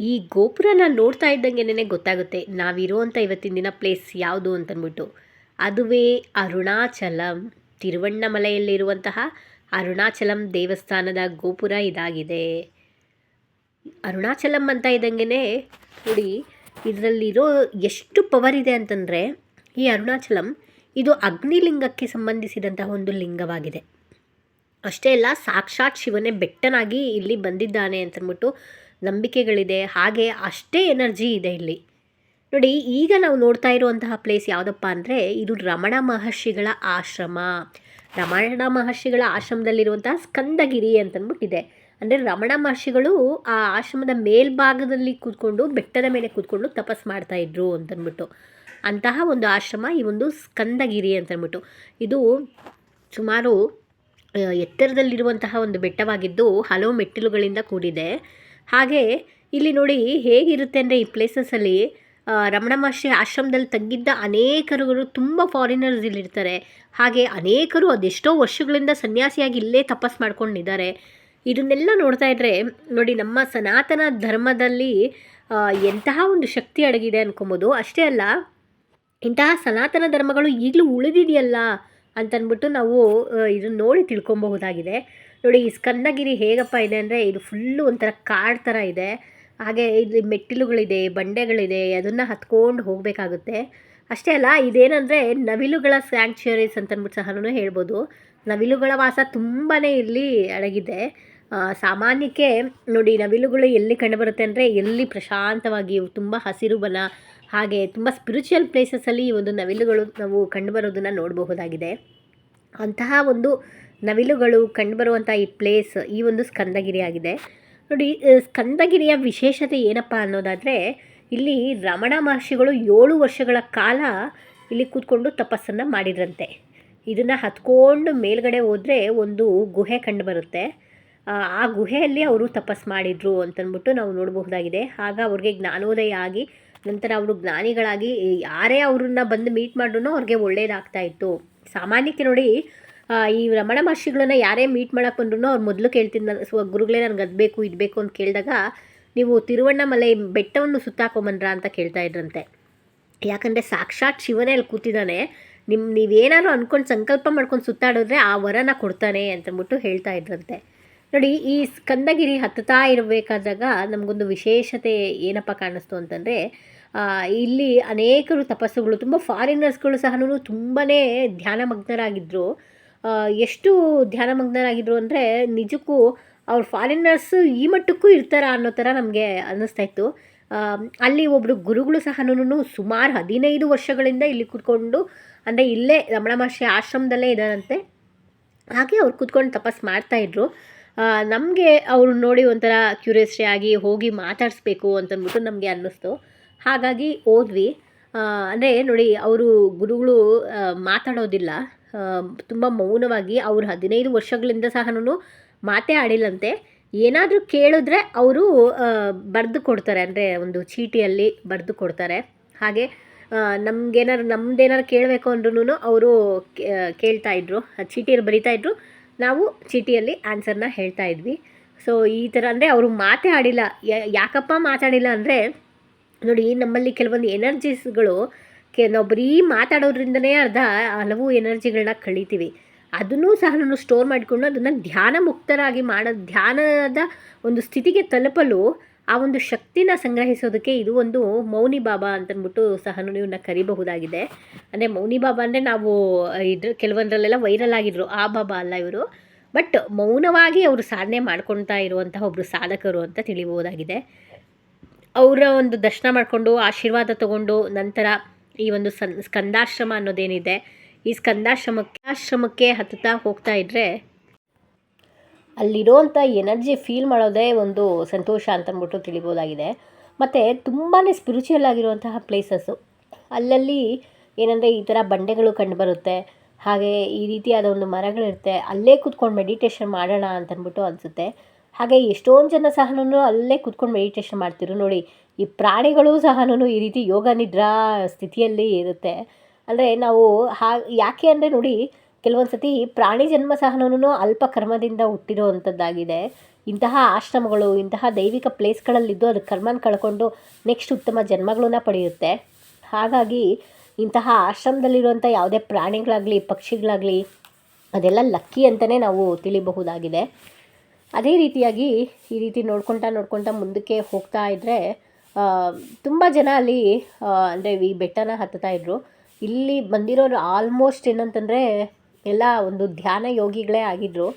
ಈ ಗೋಪುರನ ನೋಡ್ತಾ ಇದ್ದಂಗೆನೇ ಗೊತ್ತಾಗುತ್ತೆ ನಾವಿರುವಂಥ ಇವತ್ತಿನ ದಿನ ಪ್ಲೇಸ್ ಯಾವುದು ಅಂತನ್ಬಿಟ್ಟು. ಅದುವೇ ಅರುಣಾಚಲಂ. ತಿರುವಣ್ಣಮಲೆಯಲ್ಲಿರುವಂತಹ ಅರುಣಾಚಲಂ ದೇವಸ್ಥಾನದ ಗೋಪುರ ಇದಾಗಿದೆ. ಅರುಣಾಚಲಂ ಅಂತ ಇದ್ದಂಗೆ ನೋಡಿ, ಇದರಲ್ಲಿರೋ ಎಷ್ಟು ಪವರ್ ಇದೆ ಅಂತಂದರೆ, ಈ ಅರುಣಾಚಲಂ ಇದು ಅಗ್ನಿಲಿಂಗಕ್ಕೆ ಸಂಬಂಧಿಸಿದಂತಹ ಒಂದು ಲಿಂಗವಾಗಿದೆ. ಅಷ್ಟೇ ಅಲ್ಲ, ಸಾಕ್ಷಾತ್ ಶಿವನೇ ಬೆಟ್ಟನಾಗಿ ಇಲ್ಲಿ ಬಂದಿದ್ದಾನೆ ಅಂತಂದ್ಬಿಟ್ಟು ನಂಬಿಕೆಗಳಿದೆ, ಹಾಗೆ ಅಷ್ಟೇ ಎನರ್ಜಿ ಇದೆ ಇಲ್ಲಿ. ನೋಡಿ, ಈಗ ನಾವು ನೋಡ್ತಾ ಇರುವಂತಹ ಪ್ಲೇಸ್ ಯಾವುದಪ್ಪ ಅಂದರೆ, ಇದು ರಮಣ ಮಹರ್ಷಿಗಳ ಆಶ್ರಮ. ರಮಣ ಮಹರ್ಷಿಗಳ ಆಶ್ರಮದಲ್ಲಿರುವಂತಹ ಸ್ಕಂದಗಿರಿ ಅಂತಂದ್ಬಿಟ್ಟಿದೆ ಅಂದರೆ ರಮಣ ಮಹರ್ಷಿಗಳು ಆ ಆಶ್ರಮದ ಮೇಲ್ಭಾಗದಲ್ಲಿ ಕೂತ್ಕೊಂಡು, ಬೆಟ್ಟದ ಮೇಲೆ ಕೂತ್ಕೊಂಡು ತಪಸ್ ಮಾಡ್ತಾ ಇದ್ರು ಅಂತಂದ್ಬಿಟ್ಟು ಅಂತಹ ಒಂದು ಆಶ್ರಮ, ಈ ಒಂದು ಸ್ಕಂದಗಿರಿ ಅಂತಂದ್ಬಿಟ್ಟು ಇದು ಸುಮಾರು ಎತ್ತರದಲ್ಲಿರುವಂತಹ ಒಂದು ಬೆಟ್ಟವಾಗಿದ್ದು ಹಲವು ಮೆಟ್ಟಿಲುಗಳಿಂದ ಕೂಡಿದೆ. ಹಾಗೆ ಇಲ್ಲಿ ನೋಡಿ ಹೇಗಿರುತ್ತೆ ಅಂದರೆ ಈ ಪ್ಲೇಸಸಲ್ಲಿ ರಮಣ ಮಹರ್ಷಿ ಆಶ್ರಮದಲ್ಲಿ ತಂಗಿದ್ದ ಅನೇಕರುಗಳು ತುಂಬ ಫಾರಿನರ್ಸ್ ಇಲ್ಲಿರ್ತಾರೆ ಹಾಗೆ ಅನೇಕರು ಅದೆಷ್ಟೋ ವರ್ಷಗಳಿಂದ ಸನ್ಯಾಸಿಯಾಗಿ ಇಲ್ಲೇ ತಪಸ್ ಮಾಡ್ಕೊಂಡಿದ್ದಾರೆ. ಇದನ್ನೆಲ್ಲ ನೋಡ್ತಾ ಇದ್ದರೆ ನೋಡಿ ನಮ್ಮ ಸನಾತನ ಧರ್ಮದಲ್ಲಿ ಎಂತಹ ಒಂದು ಶಕ್ತಿ ಅಡಗಿದೆ ಅನ್ಕೊಬೋದು. ಅಷ್ಟೇ ಅಲ್ಲ, ಇಂತಹ ಸನಾತನ ಧರ್ಮಗಳು ಈಗಲೂ ಉಳಿದಿದೆಯಲ್ಲ ಅಂತಂದ್ಬಿಟ್ಟು ನಾವು ಇದನ್ನು ನೋಡಿ ತಿಳ್ಕೊಬಹುದಾಗಿದೆ. ನೋಡಿ, ಈ ಸ್ಕಂದಗಿರಿ ಹೇಗಪ್ಪ ಇದೆ ಅಂದರೆ ಇದು ಫುಲ್ಲು ಒಂಥರ ಕಾಡು ಥರ ಇದೆ. ಹಾಗೆ ಇಲ್ಲಿ ಮೆಟ್ಟಿಲುಗಳಿದೆ, ಬಂಡೆಗಳಿದೆ, ಅದನ್ನು ಹತ್ಕೊಂಡು ಹೋಗಬೇಕಾಗುತ್ತೆ. ಅಷ್ಟೇ ಅಲ್ಲ, ಇದೇನಂದರೆ ನವಿಲುಗಳ ಸ್ಯಾಂಕ್ಚುರೀಸ್ ಅಂತಂದ್ಬಿಟ್ಟು ಸಹ ಹೇಳ್ಬೋದು. ನವಿಲುಗಳ ವಾಸ ತುಂಬಾ ಇಲ್ಲಿ ಅಡಗಿದೆ. ಸಾಮಾನ್ಯಕ್ಕೆ ನೋಡಿ, ನವಿಲುಗಳು ಎಲ್ಲಿ ಕಂಡುಬರುತ್ತೆ ಅಂದರೆ ಎಲ್ಲಿ ಪ್ರಶಾಂತವಾಗಿ, ತುಂಬ ಹಸಿರು ಬಲ ಹಾಗೆ ತುಂಬ ಸ್ಪಿರಿಚುವಲ್ ಪ್ಲೇಸಸಲ್ಲಿ ಈ ಒಂದು ನವಿಲುಗಳು ನಾವು ಕಂಡುಬರೋದನ್ನು ನೋಡಬಹುದಾಗಿದೆ. ಅಂತಹ ಒಂದು ನವಿಲುಗಳು ಕಂಡುಬರುವಂಥ ಈ ಪ್ಲೇಸ್ ಈ ಒಂದು ಸ್ಕಂದಗಿರಿ ಆಗಿದೆ ನೋಡಿ ಸ್ಕಂದಗಿರಿಯ ವಿಶೇಷತೆ ಏನಪ್ಪ ಅನ್ನೋದಾದರೆ ಇಲ್ಲಿ ರಮಣ ಮಹರ್ಷಿಗಳು ಏಳು ವರ್ಷಗಳ ಕಾಲ ಇಲ್ಲಿ ಕೂತ್ಕೊಂಡು ತಪಸ್ಸನ್ನು ಮಾಡಿದ್ರಂತೆ. ಇದನ್ನು ಹತ್ಕೊಂಡು ಮೇಲ್ಗಡೆ ಹೋದರೆ ಒಂದು ಗುಹೆ ಕಂಡುಬರುತ್ತೆ. ಆ, ಗುಹೆಯಲ್ಲಿ ಅವರು ತಪಸ್ ಮಾಡಿದರು ಅಂತಂದ್ಬಿಟ್ಟು ನಾವು ನೋಡಬಹುದಾಗಿದೆ. ಆಗ ಅವ್ರಿಗೆ ಜ್ಞಾನೋದಯ ಆಗಿ ನಂತರ ಅವರು ಜ್ಞಾನಿಗಳಾಗಿ ಯಾರೇ ಅವ್ರನ್ನ ಬಂದು ಮೀಟ್ ಮಾಡ್ರೂ ಅವ್ರಿಗೆ ಒಳ್ಳೆಯದಾಗ್ತಾ ಇತ್ತು. ಸಾಮಾನ್ಯಕ್ಕೆ ನೋಡಿ ಈ ರಮಣ ಮಹರ್ಷಿಗಳನ್ನ ಯಾರೇ ಮೀಟ್ ಮಾಡಕ್ಕೆ ಬಂದ್ರು ಅವ್ರು ಮೊದಲು ಕೇಳ್ತಿದ್ದ ಸ್ವ, ಗುರುಗಳೇ ನನಗೆ ಅದು ಬೇಕು, ಇದು ಬೇಕು ಅಂತ ಕೇಳಿದಾಗ ನೀವು ತಿರುವಣ್ಣಮಲೈ ಬೆಟ್ಟವನ್ನು ಸುತ್ತಾಕೊಂಬಂದ್ರ ಅಂತ ಕೇಳ್ತಾ ಇದ್ರಂತೆ. ಯಾಕಂದರೆ ಸಾಕ್ಷಾತ್ ಶಿವನೇ ಅಲ್ಲಿ ಕೂತಿದ್ದಾನೆ ನಿಮ್ಮ ನೀವೇನಾದ್ರು ಅಂದ್ಕೊಂಡು ಸಂಕಲ್ಪ ಮಾಡ್ಕೊಂಡು ಸುತ್ತಾಡಿದ್ರೆ ಆ ವರನ ಕೊಡ್ತಾನೆ ಅಂತಂದ್ಬಿಟ್ಟು ಹೇಳ್ತಾ ಇದ್ರಂತೆ. ನೋಡಿ, ಈ ಸ್ಕಂದಗಿರಿ ಹತ್ತುತ್ತಾ ಇರಬೇಕಾದಾಗ ನಮಗೊಂದು ವಿಶೇಷತೆ ಏನಪ್ಪ ಕಾಣಿಸ್ತು ಅಂತಂದರೆ ಇಲ್ಲಿ ಅನೇಕರು ತಪಸ್ಸುಗಳು, ತುಂಬ ಫಾರಿನರ್ಸ್ಗಳು ಸಹ ತುಂಬಾ ಧ್ಯಾನಮಗ್ನರಾಗಿದ್ದರು ಎಷ್ಟು ಧ್ಯಾನಮಗ್ನರಾಗಿದ್ರು ಅಂದರೆ ನಿಜಕ್ಕೂ ಅವ್ರ ಫಾರಿನರ್ಸ್ ಈ ಮಟ್ಟಕ್ಕೂ ಇರ್ತಾರ ಅನ್ನೋ ಥರ ನಮಗೆ ಅನ್ನಿಸ್ತಾ ಇತ್ತು. ಅಲ್ಲಿ ಒಬ್ಬರು ಗುರುಗಳು ಸಹ ಸುಮಾರು ಹದಿನೈದು ವರ್ಷಗಳಿಂದ ಇಲ್ಲಿ ಕೂತ್ಕೊಂಡು, ಅಂದರೆ ಇಲ್ಲೇ ರಮಣ ಮಹರ್ಷಿ ಆಶ್ರಮದಲ್ಲೇ ಇದ್ದಾರಂತೆ. ಹಾಗೆ ಅವ್ರು ಕೂತ್ಕೊಂಡು ತಪಸ್ ಮಾಡ್ತಾಯಿದ್ರು ನಮಗೆ ಅವ್ರು ನೋಡಿ ಒಂಥರ ಕ್ಯೂರಿಯಸ್ಟಿ ಆಗಿ ಹೋಗಿ ಮಾತಾಡಿಸ್ಬೇಕು ಅಂತಂದ್ಬಿಟ್ಟು ನಮಗೆ ಅನ್ನಿಸ್ತು. ಹಾಗಾಗಿ ಹೋದ್ವಿ. ಅಂದರೆ ನೋಡಿ, ಅವರು ಗುರುಗಳು ಮಾತಾಡೋದಿಲ್ಲ. ತುಂಬ ಮೌನವಾಗಿ ಅವ್ರು ಹದಿನೈದು ವರ್ಷಗಳಿಂದ ಸಹ ಮಾತೇ ಆಡಿಲ್ಲಂತೆ. ಏನಾದರೂ ಕೇಳಿದ್ರೆ ಅವರು ಬರೆದು ಕೊಡ್ತಾರೆ. ಅಂದರೆ ಒಂದು ಚೀಟಿಯಲ್ಲಿ ಬರೆದು ಕೊಡ್ತಾರೆ. ಹಾಗೆ ನಮ್ಗೇನಾರು ನಮ್ದೇನಾರು ಕೇಳಬೇಕು ಅಂದ್ರೂ ಅವರು ಕೇಳ್ತಾ ಇದ್ರು. ಚೀಟಿಯಲ್ಲಿ ಬರಿತಾ ಇದ್ರು. ನಾವು ಚೀಟಿಯಲ್ಲಿ ಆನ್ಸರ್ನ ಹೇಳ್ತಾ ಇದ್ವಿ. ಸೊ, ಈ ಥರ ಅಂದರೆ ಅವರು ಮಾತೇ ಆಡಿಲ್ಲ. ಯಾಕಪ್ಪ ಮಾತಾಡಿಲ್ಲ ಅಂದರೆ, ನೋಡಿ, ನಮ್ಮಲ್ಲಿ ಕೆಲವೊಂದು ಎನರ್ಜೀಸ್ಗಳು ಕೆ ನಾವು ಬರೀ ಮಾತಾಡೋದ್ರಿಂದನೇ ಅರ್ಧ ಹಲವು ಎನರ್ಜಿಗಳನ್ನ ಕಳೀತೀವಿ. ಅದನ್ನೂ ಸಹ ನಾನು ಸ್ಟೋರ್ ಮಾಡಿಕೊಂಡು ಅದನ್ನು ಧ್ಯಾನ ಮುಕ್ತರಾಗಿ ಮಾಡೋ, ಧ್ಯಾನದ ಒಂದು ಸ್ಥಿತಿಗೆ ತಲುಪಲು ಆ ಒಂದು ಶಕ್ತಿನ ಸಂಗ್ರಹಿಸೋದಕ್ಕೆ ಇದು ಒಂದು ಮೌನಿ ಬಾಬಾ ಅಂತಂದ್ಬಿಟ್ಟು ಸಹ ಇವನ್ನ ಕರಿಬಹುದಾಗಿದೆ. ಅಂದರೆ ಮೌನಿ ಬಾಬಾ ಅಂದರೆ ನಾವು ಇದ್ರ, ಕೆಲವೊಂದರಲ್ಲೆಲ್ಲ ವೈರಲ್ ಆಗಿದ್ರು, ಆ ಬಾಬಾ ಅಲ್ಲ ಇವರು. ಬಟ್ ಮೌನವಾಗಿ ಅವರು ಸಾಧನೆ ಮಾಡ್ಕೊಳ್ತಾ ಇರುವಂತಹ ಒಬ್ಬರು ಸಾಧಕರು ಅಂತ ತಿಳಿಬಹುದಾಗಿದೆ ಅವರ ಒಂದು ದರ್ಶನ ಮಾಡಿಕೊಂಡು, ಆಶೀರ್ವಾದ ತಗೊಂಡು, ನಂತರ ಈ ಒಂದು ಸನ್, ಸ್ಕಂದಾಶ್ರಮ ಅನ್ನೋದೇನಿದೆ, ಈ ಸ್ಕಂದಾಶ್ರಮಕ್ಕೆ, ಆಶ್ರಮಕ್ಕೆ ಹತ್ತುತ್ತಾ ಹೋಗ್ತಾ ಇದ್ದರೆ ಅಲ್ಲಿರೋವಂಥ ಎನರ್ಜಿ ಫೀಲ್ ಮಾಡೋದೇ ಒಂದು ಸಂತೋಷ ಅಂತಂದ್ಬಿಟ್ಟು ತಿಳಿಬೋದಾಗಿದೆ. ಮತ್ತು ತುಂಬಾ ಸ್ಪಿರಿಚುವಲ್ ಆಗಿರುವಂತಹ ಪ್ಲೇಸಸ್ಸು ಅಲ್ಲಲ್ಲಿ ಏನಂದರೆ ಈ ಥರ ಬಂಡೆಗಳು ಕಂಡುಬರುತ್ತೆ ಹಾಗೆ ಈ ರೀತಿಯಾದ ಒಂದು ಮರಗಳಿರುತ್ತೆ, ಅಲ್ಲೇ ಕೂತ್ಕೊಂಡು ಮೆಡಿಟೇಷನ್ ಮಾಡೋಣ ಅಂತಂದ್ಬಿಟ್ಟು ಅನಿಸುತ್ತೆ. ಹಾಗೆ ಎಷ್ಟೊಂದು ಜನ ಸಹ ಅಲ್ಲೇ ಕೂತ್ಕೊಂಡು ಮೆಡಿಟೇಷನ್ ಮಾಡ್ತಿರು ನೋಡಿ ಈ ಪ್ರಾಣಿಗಳು ಸಹ ಈ ರೀತಿ ಯೋಗ ನಿದ್ರಾ ಸ್ಥಿತಿಯಲ್ಲಿ ಇರುತ್ತೆ. ಅಂದರೆ ನಾವು ಹಾ, ಯಾಕೆ ಅಂದರೆ ನೋಡಿ ಕೆಲವೊಂದು ಸತಿ ಪ್ರಾಣಿ ಜನ್ಮ ಸಹ ಅಲ್ಪ ಕರ್ಮದಿಂದ ಹುಟ್ಟಿರೋ ಅಂಥದ್ದಾಗಿದೆ ಇಂತಹ ಆಶ್ರಮಗಳು, ಇಂತಹ ದೈವಿಕ ಪ್ಲೇಸ್ಗಳಲ್ಲಿದ್ದು ಅದು ಕರ್ಮನ ಕಳ್ಕೊಂಡು ನೆಕ್ಸ್ಟ್ ಉತ್ತಮ ಜನ್ಮಗಳನ್ನ ಪಡೆಯುತ್ತೆ. ಹಾಗಾಗಿ ಇಂತಹ ಆಶ್ರಮದಲ್ಲಿರುವಂಥ ಯಾವುದೇ ಪ್ರಾಣಿಗಳಾಗಲಿ, ಪಕ್ಷಿಗಳಾಗಲಿ, ಅದೆಲ್ಲ ಲಕ್ಕಿ ಅಂತಲೇ ನಾವು ತಿಳಿಬಹುದಾಗಿದೆ ಅದೇ ರೀತಿಯಾಗಿ ಈ ರೀತಿ ನೋಡ್ಕೊತಾ ನೋಡ್ಕೊಳ್ತಾ ಮುಂದಕ್ಕೆ ಹೋಗ್ತಾ ಇದ್ದರೆ ತುಂಬ ಜನ ಅಲ್ಲಿ ಅಂದರೆ ಈ ಬೆಟ್ಟನ ಹತ್ತುತ್ತಾ ಇದ್ದರು ಇಲ್ಲಿ ಬಂದಿರೋರು ಆಲ್ಮೋಸ್ಟ್ ಏನಂತಂದರೆ ಎಲ್ಲ ಒಂದು ಧ್ಯಾನ ಯೋಗಿಗಳೇ ಆಗಿದ್ದರು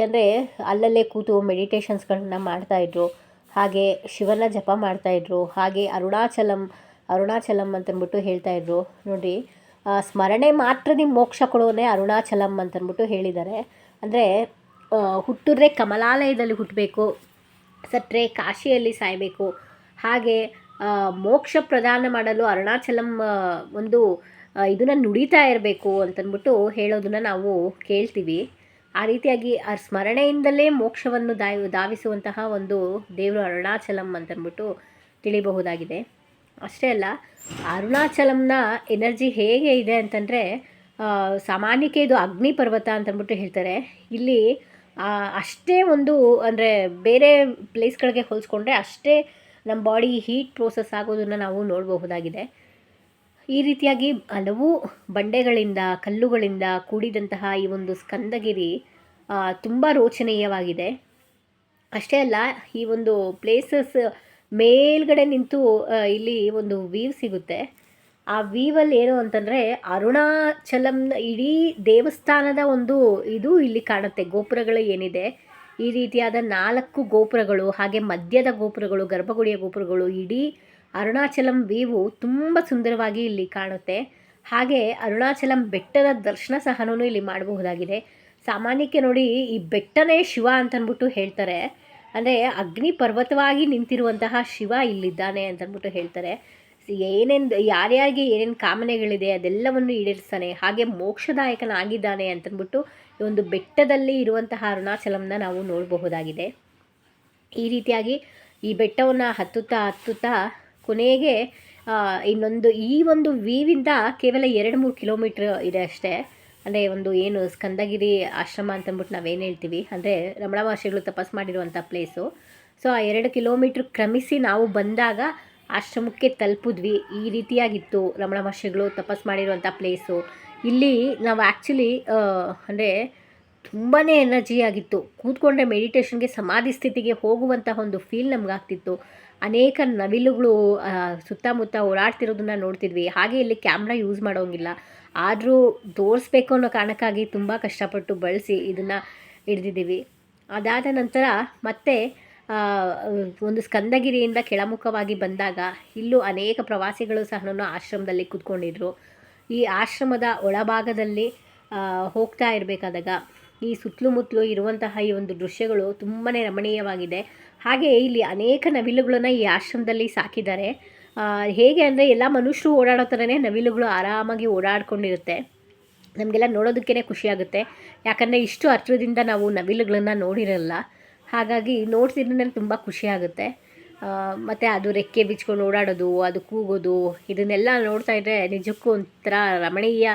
ಅಂದರೆ ಅಲ್ಲಲ್ಲೇ ಕೂತು ಮೆಡಿಟೇಷನ್ಸ್ಗಳನ್ನ ಮಾಡ್ತಾಯಿದ್ರು ಹಾಗೆ ಶಿವನ ಜಪ ಮಾಡ್ತಾಯಿದ್ರು ಹಾಗೆ ಅರುಣಾಚಲಂ ಅರುಣಾಚಲಂ ಅಂತಂದ್ಬಿಟ್ಟು ಹೇಳ್ತಾಯಿದ್ರು ನೋಡಿ ಸ್ಮರಣೆ ಮಾತ್ರ ನಿಮ್ಮ ಮೋಕ್ಷ ಕೊಡೋನೆ ಅರುಣಾಚಲಂ ಅಂತಂದ್ಬಿಟ್ಟು ಹೇಳಿದ್ದಾರೆ. ಅಂದರೆ ಹುಟ್ಟಿದ್ರೆ ಕಮಲಾಲಯದಲ್ಲಿ ಹುಟ್ಟಬೇಕು, ಸತ್ತರೆ ಕಾಶಿಯಲ್ಲಿ ಸಾಯಬೇಕು ಹಾಗೆ ಮೋಕ್ಷ ಪ್ರದಾನ ಮಾಡಲು ಅರುಣಾಚಲಂ ಒಂದು ಇದನ್ನು ನುಡಿತಾ ಇರಬೇಕು ಅಂತಂದ್ಬಿಟ್ಟು ಹೇಳೋದನ್ನು ನಾವು ಕೇಳ್ತೀವಿ. ಆ ರೀತಿಯಾಗಿ ಆ ಸ್ಮರಣೆಯಿಂದಲೇ ಮೋಕ್ಷವನ್ನು ದಾಯ, ಧಾವಿಸುವಂತಹ ಒಂದು ದೇವರು ಅರುಣಾಚಲಂ ಅಂತಂದ್ಬಿಟ್ಟು ತಿಳಿಬಹುದಾಗಿದೆ. ಅಷ್ಟೇ ಅಲ್ಲ, ಅರುಣಾಚಲಂನ ಎನರ್ಜಿ ಹೇಗೆ ಇದೆ ಅಂತಂದರೆ ಸಾಮಾನ್ಯಕ್ಕೆ ಇದು ಅಗ್ನಿ ಪರ್ವತ ಅಂತಂದ್ಬಿಟ್ಟು ಹೇಳ್ತಾರೆ. ಇಲ್ಲಿ ಅಷ್ಟೇ ಒಂದು ಅಂದರೆ ಬೇರೆ ಪ್ಲೇಸ್ಗಳಿಗೆ ಹೋಲಿಸ್ಕೊಂಡ್ರೆ ಅಷ್ಟೇ ನಮ್ಮ ಬಾಡಿ ಹೀಟ್ ಪ್ರೋಸೆಸ್ ಆಗೋದನ್ನು ನಾವು ನೋಡಬಹುದಾಗಿದೆ. ಈ ರೀತಿಯಾಗಿ ಹಲವು ಬಂಡೆಗಳಿಂದ, ಕಲ್ಲುಗಳಿಂದ ಕೂಡಿದಂತಹ ಈ ಒಂದು ಸ್ಕಂದಗಿರಿ ತುಂಬ ರೋಚನೀಯವಾಗಿದೆ. ಅಷ್ಟೇ ಅಲ್ಲ, ಈ ಒಂದು ಪ್ಲೇಸಸ್ ಮೇಲ್ಗಡೆ ನಿಂತು ಇಲ್ಲಿ ಒಂದು ವೀವ್ ಸಿಗುತ್ತೆ. ಆ ವೀವಲ್ಲಿ ಏನು ಅಂತಂದರೆ ಅರುಣಾಚಲಂನ ಇಡೀ ದೇವಸ್ಥಾನದ ಒಂದು ಇದು ಇಲ್ಲಿ ಕಾಣುತ್ತೆ. ಗೋಪುರಗಳು ಏನಿದೆ ಈ ರೀತಿಯಾದ ನಾಲ್ಕು ಗೋಪುರಗಳು, ಹಾಗೆ ಮಧ್ಯದ ಗೋಪುರಗಳು, ಗರ್ಭಗುಡಿಯ ಗೋಪುರಗಳು ಇಡೀ ಅರುಣಾಚಲಂ ವೀವು ತುಂಬ ಸುಂದರವಾಗಿ ಇಲ್ಲಿ ಕಾಣುತ್ತೆ. ಹಾಗೆ ಅರುಣಾಚಲಂ ಬೆಟ್ಟದ ದರ್ಶನ ಸಹನೂ ಇಲ್ಲಿ ಮಾಡಬಹುದಾಗಿದೆ. ಸಾಮಾನ್ಯಕ್ಕೆ ನೋಡಿ ಈ ಬೆಟ್ಟನೇ ಶಿವ ಅಂತನ್ಬಿಟ್ಟು ಹೇಳ್ತಾರೆ. ಅಂದರೆ ಅಗ್ನಿ ಪರ್ವತವಾಗಿ ನಿಂತಿರುವಂತಹ ಶಿವ ಇಲ್ಲಿದ್ದಾನೆ ಅಂತನ್ಬಿಟ್ಟು ಹೇಳ್ತಾರೆ. ಏನೇನು, ಯಾರ್ಯಾರಿಗೆ ಏನೇನು ಕಾಮನೆಗಳಿದೆ ಅದೆಲ್ಲವನ್ನು ಈಡೇರಿಸ್ತಾನೆ, ಹಾಗೆ ಮೋಕ್ಷದಾಯಕನಾಗಿದ್ದಾನೆ ಅಂತಂದ್ಬಿಟ್ಟು ಈ ಒಂದು ಬೆಟ್ಟದಲ್ಲಿ ಇರುವಂತಹ ಅರುಣಾಚಲಂನ ನಾವು ನೋಡಬಹುದಾಗಿದೆ. ಈ ರೀತಿಯಾಗಿ ಈ ಬೆಟ್ಟವನ್ನು ಹತ್ತುತ್ತಾ ಹತ್ತುತ್ತಾ ಕೊನೆಗೆ ಇನ್ನೊಂದು ಈ ಒಂದು ವೀವಿಂದ ಕೇವಲ ಎರಡು ಮೂರು ಕಿಲೋಮೀಟ್ರ್ ಇದೆ ಅಷ್ಟೇ. ಅಂದರೆ ಒಂದು ಏನು ಸ್ಕಂದಗಿರಿ ಆಶ್ರಮ ಅಂತಂದ್ಬಿಟ್ಟು ನಾವೇನು ಹೇಳ್ತೀವಿ? ಅಂದರೆ ರಮಣ ಮಹರ್ಷಿಗಳು ತಪಸ್ ಮಾಡಿರುವಂಥ ಪ್ಲೇಸು ಸೊ ಆ ಎರಡು ಕಿಲೋಮೀಟ್ರ್ ಕ್ರಮಿಸಿ ನಾವು ಬಂದಾಗ ಆಶ್ರಮಕ್ಕೆ ತಲುಪಿದ್ವಿ. ಈ ರೀತಿಯಾಗಿತ್ತು ರಮಣ ಮಹರ್ಷಿಗಳು ತಪಸ್ ಮಾಡಿರುವಂಥ ಪ್ಲೇಸು ಇಲ್ಲಿ ನಾವು ಆ್ಯಕ್ಚುಲಿ ಅಂದರೆ ತುಂಬಾ ಎನರ್ಜಿ ಆಗಿತ್ತು. ಕೂತ್ಕೊಂಡ್ರೆ ಮೆಡಿಟೇಷನ್ಗೆ ಸಮಾಧಿ ಸ್ಥಿತಿಗೆ ಹೋಗುವಂತಹ ಒಂದು ಫೀಲ್ ನಮಗಾಗ್ತಿತ್ತು ಅನೇಕ ನವಿಲುಗಳು ಸುತ್ತಮುತ್ತ ಓಡಾಡ್ತಿರೋದನ್ನ ನೋಡ್ತಿದ್ವಿ. ಹಾಗೆ ಇಲ್ಲಿ ಕ್ಯಾಮ್ರಾ ಯೂಸ್ ಮಾಡೋಂಗಿಲ್ಲ. ಆದರೂ ತೋರಿಸ್ಬೇಕು ಅನ್ನೋ ಕಾರಣಕ್ಕಾಗಿ ತುಂಬ ಕಷ್ಟಪಟ್ಟು ಬಳಸಿ ಇದನ್ನು ಹಿಡ್ದಿದ್ದೀವಿ. ಅದಾದ ನಂತರ ಮತ್ತೆ ಒಂದು ಸ್ಕಂದಗಿರಿಯಿಂದ ಕೆಳಮುಖವಾಗಿ ಬಂದಾಗ ಇಲ್ಲೂ ಅನೇಕ ಪ್ರವಾಸಿಗಳು ಸಹ ಆಶ್ರಮದಲ್ಲಿ ಕೂತ್ಕೊಂಡಿದ್ರು. ಈ ಆಶ್ರಮದ ಒಳಭಾಗದಲ್ಲಿ ಹೋಗ್ತಾ ಇರಬೇಕಾದಾಗ ಈ ಸುತ್ತಲೂ ಮುತ್ತಲು ಇರುವಂತಹ ಈ ಒಂದು ದೃಶ್ಯಗಳು ತುಂಬಾ ರಮಣೀಯವಾಗಿದೆ. ಹಾಗೆ ಇಲ್ಲಿ ಅನೇಕ ನವಿಲುಗಳನ್ನು ಈ ಆಶ್ರಮದಲ್ಲಿ ಸಾಕಿದ್ದಾರೆ. ಹೇಗೆ ಅಂದರೆ ಎಲ್ಲ ಮನುಷ್ಯರು ಓಡಾಡೋ ಥರನೇ ನವಿಲುಗಳು ಆರಾಮಾಗಿ ಓಡಾಡ್ಕೊಂಡಿರುತ್ತೆ. ನಮಗೆಲ್ಲ ನೋಡೋದಕ್ಕೇ ಖುಷಿಯಾಗುತ್ತೆ. ಯಾಕಂದರೆ ಇಷ್ಟು ಹತ್ರದಿಂದ ನಾವು ನವಿಲುಗಳನ್ನು ನೋಡಿರಲ್ಲ. ಹಾಗಾಗಿ ನೋಡ್ತಿದ್ರೆ ತುಂಬ ಖುಷಿಯಾಗುತ್ತೆ. ಮತ್ತು ಅದು ರೆಕ್ಕೆ ಬಿಚ್ಕೊಂಡು ಓಡಾಡೋದು, ಅದು ಕೂಗೋದು, ಇದನ್ನೆಲ್ಲ ನೋಡ್ತಾ ಇದ್ದರೆ ನಿಜಕ್ಕೂ ಒಂಥರ ರಮಣೀಯ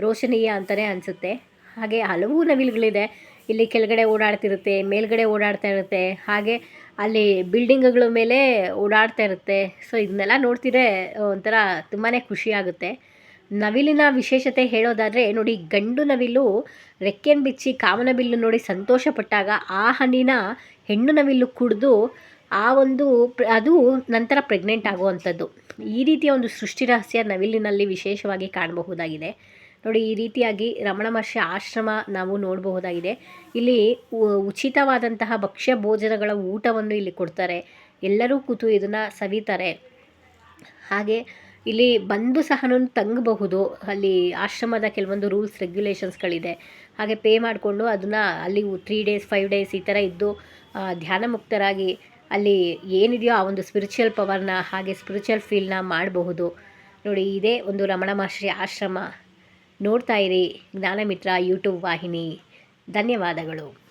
ರೋಷಣೀಯ ಅಂತಲೇ ಅನಿಸುತ್ತೆ. ಹಾಗೆ ಹಲವು ನವಿಲುಗಳಿದೆ. ಇಲ್ಲಿ ಕೆಳಗಡೆ ಓಡಾಡ್ತಿರುತ್ತೆ, ಮೇಲ್ಗಡೆ ಓಡಾಡ್ತಾ ಇರುತ್ತೆ. ಹಾಗೆ ಅಲ್ಲಿ ಬಿಲ್ಡಿಂಗ್ಗಳ ಮೇಲೆ ಓಡಾಡ್ತಾ ಇರುತ್ತೆ. ಸೊ ಇದನ್ನೆಲ್ಲ ನೋಡ್ತಿದ್ರೆ ಒಂಥರ ತುಂಬಾ ಖುಷಿಯಾಗುತ್ತೆ ನವಿಲಿನ ವಿಶೇಷತೆ ಹೇಳೋದಾದರೆ, ನೋಡಿ ಗಂಡು ನವಿಲು ರೆಕ್ಕೆನ ಬಿಚ್ಚಿ ಕಾಮನ ಬಿಲ್ಲು ನೋಡಿ ಸಂತೋಷಪಟ್ಟಾಗ ಆ ಹಣ್ಣಿನ ಹೆಣ್ಣು ನವಿಲು ಕುಡಿದು ಆ ಒಂದು ಅದು ನಂತರ ಪ್ರೆಗ್ನೆಂಟ್ ಆಗುವಂಥದ್ದು. ಈ ರೀತಿಯ ಒಂದು ಸೃಷ್ಟಿ ರಹಸ್ಯ ನವಿಲಿನಲ್ಲಿ ವಿಶೇಷವಾಗಿ ಕಾಣಬಹುದಾಗಿದೆ. ನೋಡಿ, ಈ ರೀತಿಯಾಗಿ ರಮಣ ಮಹರ್ಷಿ ಆಶ್ರಮ ನಾವು ನೋಡಬಹುದಾಗಿದೆ. ಇಲ್ಲಿ ಉಚಿತವಾದಂತಹ ಭಕ್ಷ್ಯ ಭೋಜನಗಳ ಊಟವನ್ನು ಇಲ್ಲಿ ಕೊಡ್ತಾರೆ. ಎಲ್ಲರೂ ಕೂತು ಇದನ್ನು ಸವಿತಾರೆ. ಹಾಗೆ ಇಲ್ಲಿ ಬಂದು ಸಹ ತಂಗಬಹುದು. ಅಲ್ಲಿ ಆಶ್ರಮದ ಕೆಲವೊಂದು ರೂಲ್ಸ್, ರೆಗ್ಯುಲೇಷನ್ಸ್ಗಳಿದೆ. ಹಾಗೆ ಪೇ ಮಾಡಿಕೊಂಡು ಅದನ್ನು ಅಲ್ಲಿ ತ್ರೀ ಡೇಸ್ ಫೈವ್ ಡೇಸ್ ಈ ಥರ ಇದ್ದು ಧ್ಯಾನ ಮುಕ್ತರಾಗಿ ಅಲ್ಲಿ ಏನಿದೆಯೋ ಆ ಒಂದು ಸ್ಪಿರಿಚುವಲ್ ಪವರ್ನ ಹಾಗೆ ಸ್ಪಿರಿಚುವಲ್ ಫೀಲ್ನ ಮಾಡಬಹುದು. ನೋಡಿ, ಇದೇ ಒಂದು ರಮಣ ಮಹರ್ಷಿ ಆಶ್ರಮ. ನೋಡ್ತಾ ಇರಿ ಜ್ಞಾನಮಿತ್ರ ಯೂಟ್ಯೂಬ್ ವಾಹಿನಿ. ಧನ್ಯವಾದಗಳು.